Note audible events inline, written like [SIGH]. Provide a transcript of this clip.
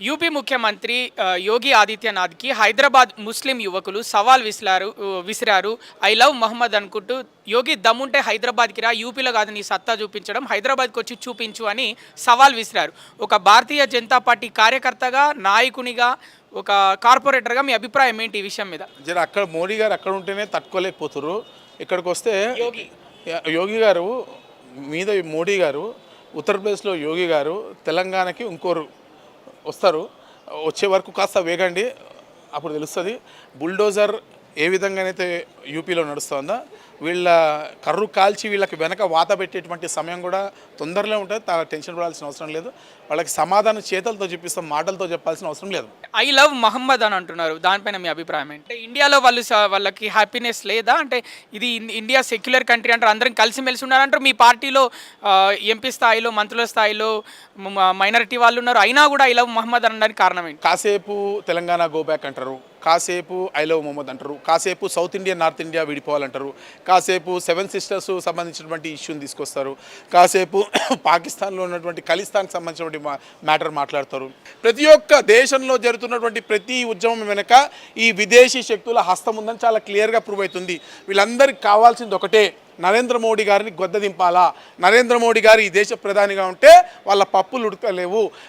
UP ముఖ్యమంత్రి యోగి ఆదిత్యనాథ్కి హైదరాబాద్ ముస్లిం యువకులు సవాల్ విసిరారు విసిరారు. ఐ లవ్ మహమ్మద్ అనుకుంటూ యోగి దమ్ముంటే హైదరాబాద్కి రా యూపీలో కాదు నీ సత్తా చూపించడం హైదరాబాద్కి వచ్చి చూపించు అని సవాల్ విసిరారు. ఒక భారతీయ జనతా పార్టీ కార్యకర్తగా నాయకునిగా ఒక కార్పొరేటర్గా మీ అభిప్రాయం ఏంటి ఈ విషయం మీద? జర అక్కడ మోడీ గారు అక్కడ ఉంటేనే తట్టుకోలేకపోతున్నారు ఇక్కడికి వస్తే. యోగి గారు మీద మోడీ గారు ఉత్తరప్రదేశ్లో యోగి గారు తెలంగాణకి ఇంకోరు వస్తారు. వచ్చే వరకు కాస్త వేగండి. అప్పుడు తెలుస్తుంది. బుల్డోజర్ ఏ విధంగానైతే యూపీలో నడుస్తుందో? వీళ్ళ కర్రు కాల్చి వీళ్ళకి వెనక వాత పెట్టేటువంటి సమయం కూడా తొందరలో ఉంటుంది. చాలా టెన్షన్ పడాల్సిన అవసరం లేదు. వాళ్ళకి సమాధానం చేతలతో చెప్పిస్తాం మాటలతో చెప్పాల్సిన అవసరం లేదు. ఐ లవ్ మహమ్మద్ అని అంటున్నారు. దానిపైన మీ అభిప్రాయం ఏంటి? ఇండియాలో వాళ్ళు వాళ్ళకి హ్యాపీనెస్ లేదా? అంటే ఇది ఇండియా సెక్యులర్ కంట్రీ అంటారు. అందరం కలిసిమెలిసి ఉన్నారంటారు. మీ పార్టీలో ఎంపీ స్థాయిలో మంత్రుల స్థాయిలో మైనారిటీ వాళ్ళు ఉన్నారు. అయినా కూడా ఐ లవ్ మహమ్మద్ అనడానికి కారణం ఏంటి? కాసేపు తెలంగాణ గో బ్యాక్ అంటారు. కాసేపు ఐ లవ్ మొహమ్మద్ అంటారు. కాసేపు సౌత్ ఇండియా నార్త్ ఇండియా విడిపోవాలంటారు. కాసేపు సెవెన్ సిస్టర్స్ సంబంధించినటువంటి ఇష్యూని తీసుకొస్తారు. కాసేపు [COUGHS] పాకిస్తాన్లో ఉన్నటువంటి ఖలిస్తాన్కి సంబంధించినటువంటి మ్యాటర్ మాట్లాడతారు. ప్రతి ఒక్క దేశంలో జరుగుతున్నటువంటి ప్రతి ఉద్యమం వెనుక ఈ విదేశీ శక్తుల హస్తం ఉందని చాలా క్లియర్గా ప్రూవ్ అవుతుంది. వీళ్ళందరికీ కావాల్సింది ఒకటే నరేంద్ర మోడీ గారిని గొద్ద దింపాలా నరేంద్ర మోడీ గారు ఈ దేశ ప్రధానిగా ఉంటే వాళ్ళ పప్పులు ఉడకలేవు.